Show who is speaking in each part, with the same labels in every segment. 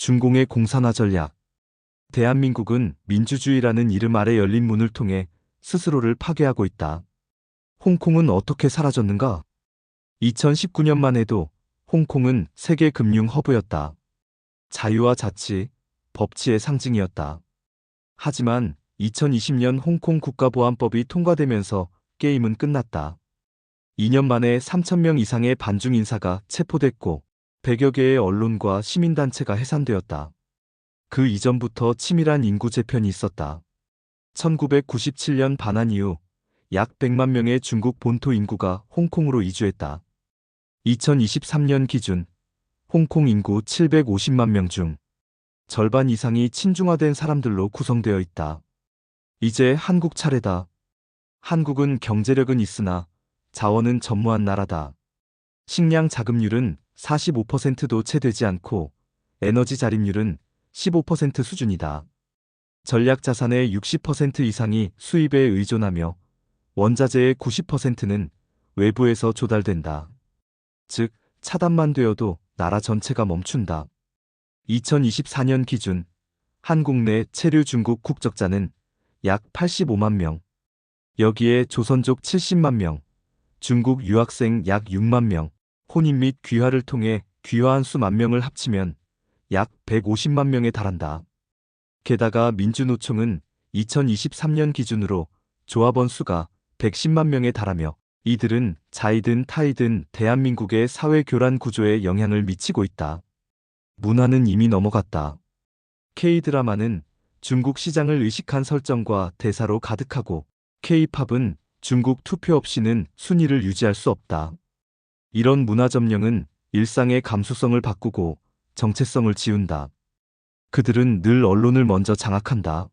Speaker 1: 중공의 공산화 전략. 대한민국은 민주주의라는 이름 아래 열린 문을 통해 스스로를 파괴하고 있다. 홍콩은 어떻게 사라졌는가? 2019년만 해도 홍콩은 세계 금융 허브였다. 자유와 자치, 법치의 상징이었다. 하지만 2020년 홍콩 국가보안법이 통과되면서 게임은 끝났다. 2년 만에 3,000명 이상의 반중 인사가 체포됐고 100여 개의 언론과 시민단체가 해산되었다. 그 이전부터 치밀한 인구 재편이 있었다. 1997년 반환 이후 약 100만 명의 중국 본토 인구가 홍콩으로 이주했다. 2023년 기준 홍콩 인구 750만 명 중 절반 이상이 친중화된 사람들로 구성되어 있다. 이제 한국 차례다. 한국은 경제력은 있으나 자원은 전무한 나라다. 식량 자급률은 45%도 채 되지 않고 에너지 자립률은 15% 수준이다. 전략 자산의 60% 이상이 수입에 의존하며 원자재의 90%는 외부에서 조달된다. 즉, 차단만 되어도 나라 전체가 멈춘다. 2024년 기준 한국 내 체류 중국 국적자는 약 85만 명, 여기에 조선족 70만 명, 중국 유학생 약 6만 명, 혼인 및 귀화를 통해 귀화한 수만 명을 합치면 약 150만 명에 달한다. 게다가 민주노총은 2023년 기준으로 조합원 수가 110만 명에 달하며 이들은 자이든 타이든 대한민국의 사회 교란 구조에 영향을 미치고 있다. 문화는 이미 넘어갔다. K-드라마는 중국 시장을 의식한 설정과 대사로 가득하고 K-팝은 중국 투표 없이는 순위를 유지할 수 없다. 이런 문화 점령은 일상의 감수성을 바꾸고 정체성을 지운다. 그들은 늘 언론을 먼저 장악한다.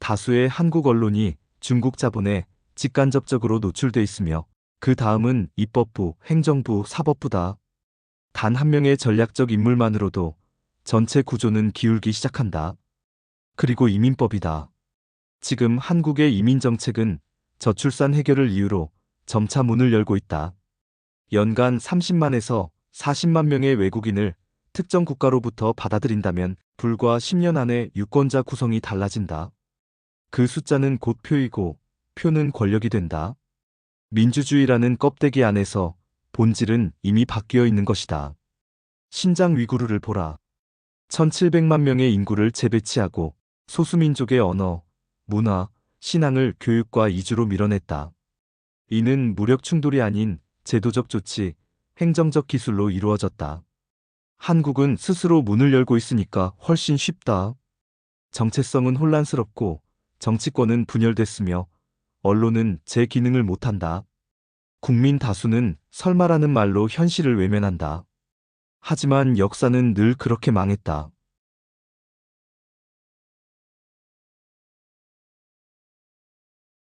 Speaker 1: 다수의 한국 언론이 중국 자본에 직간접적으로 노출돼 있으며 그 다음은 입법부, 행정부, 사법부다. 단 한 명의 전략적 인물만으로도 전체 구조는 기울기 시작한다. 그리고 이민법이다. 지금 한국의 이민 정책은 저출산 해결을 이유로 점차 문을 열고 있다. 연간 30만에서 40만 명의 외국인을 특정 국가로부터 받아들인다면 불과 10년 안에 유권자 구성이 달라진다. 그 숫자는 곧 표이고 표는 권력이 된다. 민주주의라는 껍데기 안에서 본질은 이미 바뀌어 있는 것이다. 신장 위구르를 보라. 1700만 명의 인구를 재배치하고 소수민족의 언어, 문화, 신앙을 교육과 이주로 밀어냈다. 이는 무력 충돌이 아닌 제도적 조치, 행정적 기술로 이루어졌다. 한국은 스스로 문을 열고 있으니까 훨씬 쉽다. 정체성은 혼란스럽고 정치권은 분열됐으며 언론은 제 기능을 못한다. 국민 다수는 설마라는 말로 현실을 외면한다. 하지만 역사는 늘 그렇게 망했다.